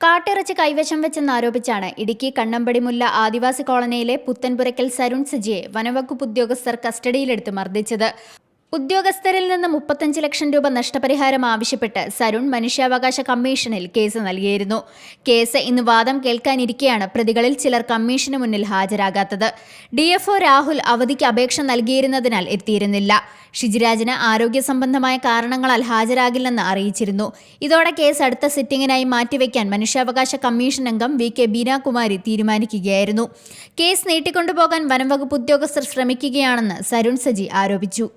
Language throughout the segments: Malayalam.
കാട്ടിറച്ചി കൈവശം വെച്ചെന്നാരോപിച്ചാണ് ഇടുക്കി കണ്ണമ്പടിമുല്ല ആദിവാസി കോളനിയിലെ പുത്തൻപുരയ്ക്കൽ സരുൺ സജിയെ വനവകുപ്പ് ഉദ്യോഗസ്ഥർ കസ്റ്റഡിയിലെടുത്ത് മർദ്ദിച്ചത്. ഉദ്യോഗസ്ഥരിൽ നിന്ന് മുപ്പത്തഞ്ച് ലക്ഷം രൂപ നഷ്ടപരിഹാരം ആവശ്യപ്പെട്ട് സരുൺ മനുഷ്യാവകാശ കമ്മീഷനിൽ കേസ് നൽകിയിരുന്നു. കേസ് ഇന്ന് വാദം കേൾക്കാനിരിക്കെയാണ് പ്രതികളിൽ ചിലർ കമ്മീഷന് മുന്നിൽ ഹാജരാകാത്തത്. ഡിഎഫ്ഒ രാഹുൽ അവധിക്ക് അപേക്ഷ നൽകിയിരുന്നതിനാൽ എത്തിയിരുന്നില്ല. ഷിജിരാജിന് ആരോഗ്യ സംബന്ധമായ കാരണങ്ങളാൽ ഹാജരാകില്ലെന്ന് അറിയിച്ചിരുന്നു. ഇതോടെ കേസ് അടുത്ത സിറ്റിംഗിനായി മാറ്റിവെക്കാൻ മനുഷ്യാവകാശ കമ്മീഷൻ അംഗം വി കെ ബീനാകുമാരി തീരുമാനിക്കുകയായിരുന്നു. കേസ് നീട്ടിക്കൊണ്ടുപോകാൻ വനംവകുപ്പ് ഉദ്യോഗസ്ഥർ ശ്രമിക്കുകയാണെന്ന് സരുൺ സജി ആരോപിച്ചു.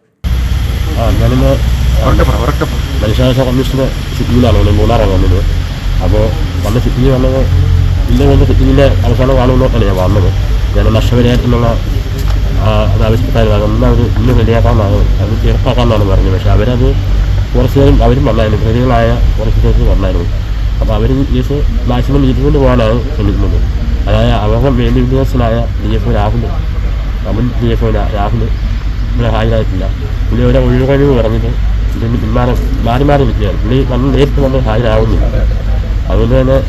ആ ഞാനിന്ന് മനുഷ്യാവകാശ കമ്മീഷന്റെ സിറ്റിങ്ങിലാണ് വന്നത് മൂന്നാറാണ് വന്നത്. അപ്പോൾ വന്ന സിറ്റിങ് വന്നത് ഇന്ന് വന്ന സിറ്റിങ്ങിന്റെ അവസാനം കാണുമെന്നോട്ടാണ് ഞാൻ വന്നത്. ഞാൻ നഷ്ടപരിഹാരത്തിനുള്ള അത് ആവശ്യപ്പെട്ടായിരുന്നു. അതൊന്നും അവർ ഇന്ന് റെഡിയാക്കാമെന്നാണ് അത് തീർപ്പാക്കാമെന്നാണ് പറഞ്ഞത്. പക്ഷേ അവരത് കുറച്ച് നേരം അവരും വന്നായിരുന്നു. പ്രതികളായ കുറച്ച് പേർക്ക് വന്നായിരുന്നു. അപ്പോൾ അവർ കേസ് മാക്സിമം ഇരുന്നുകൊണ്ട് പോകാനാണ് ശ്രമിക്കുന്നത്. അതായത് അവരുടെ മേലുദ്യോഗസ്ഥനായ ഡി എഫ് രാഹുൽ അവൻ ഡി എഫ് രാഹുൽ ഇവിടെ ഹാജരായിട്ടില്ല. പുള്ളി ഇവിടെ ഒഴിവുകഴിവ് പറഞ്ഞിട്ട് ഇതിന് പിന്മാറി മാറി മാറി നിൽക്കുകയാണ്. പുള്ളി വന്ന് നേരിട്ട് വന്ന് ഹാജരാകുന്നില്ല. അതുകൊണ്ട് തന്നെ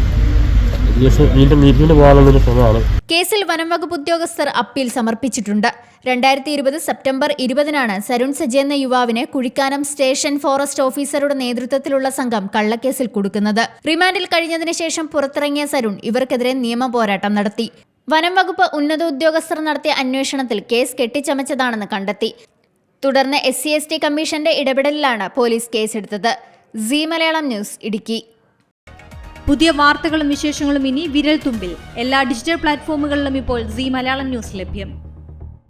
കേസിൽ വനംവകുപ്പ് ഉദ്യോഗസ്ഥർ അപ്പീൽ സമർപ്പിച്ചിട്ടുണ്ട്. രണ്ടായിരത്തി ഇരുപത് സെപ്റ്റംബർ ഇരുപതിനാണ് സരുൺ സജി എന്ന യുവാവിനെ കുഴിക്കാനം സ്റ്റേഷൻ ഫോറസ്റ്റ് ഓഫീസറുടെ നേതൃത്വത്തിലുള്ള സംഘം കള്ളക്കേസിൽ കൊടുക്കുന്നത്. റിമാൻഡിൽ കഴിഞ്ഞതിന് ശേഷം പുറത്തിറങ്ങിയ സരുൺ ഇവർക്കെതിരെ നിയമ പോരാട്ടം നടത്തി. വനം വകുപ്പ് ഉന്നത ഉദ്യോഗസ്ഥർ നടത്തിയ അന്വേഷണത്തിൽ കേസ് കെട്ടിച്ചമച്ചതാണെന്ന് കണ്ടെത്തി. തുടർന്ന് എസ് സി എസ് ടി കമ്മീഷന്റെ ഇടപെടലിലാണ് പോലീസ് കേസെടുത്തത്. C Malayalam news Idukki. പുതിയ വാർത്തകളും വിശേഷങ്ങളും ഇനി വിരൽ തുമ്പിൽ എല്ലാ ഡിജിറ്റൽ പ്ലാറ്റ്ഫോമുകളിലും ഇപ്പോൾ സി മലയാളം ന്യൂസ് ലഭ്യം.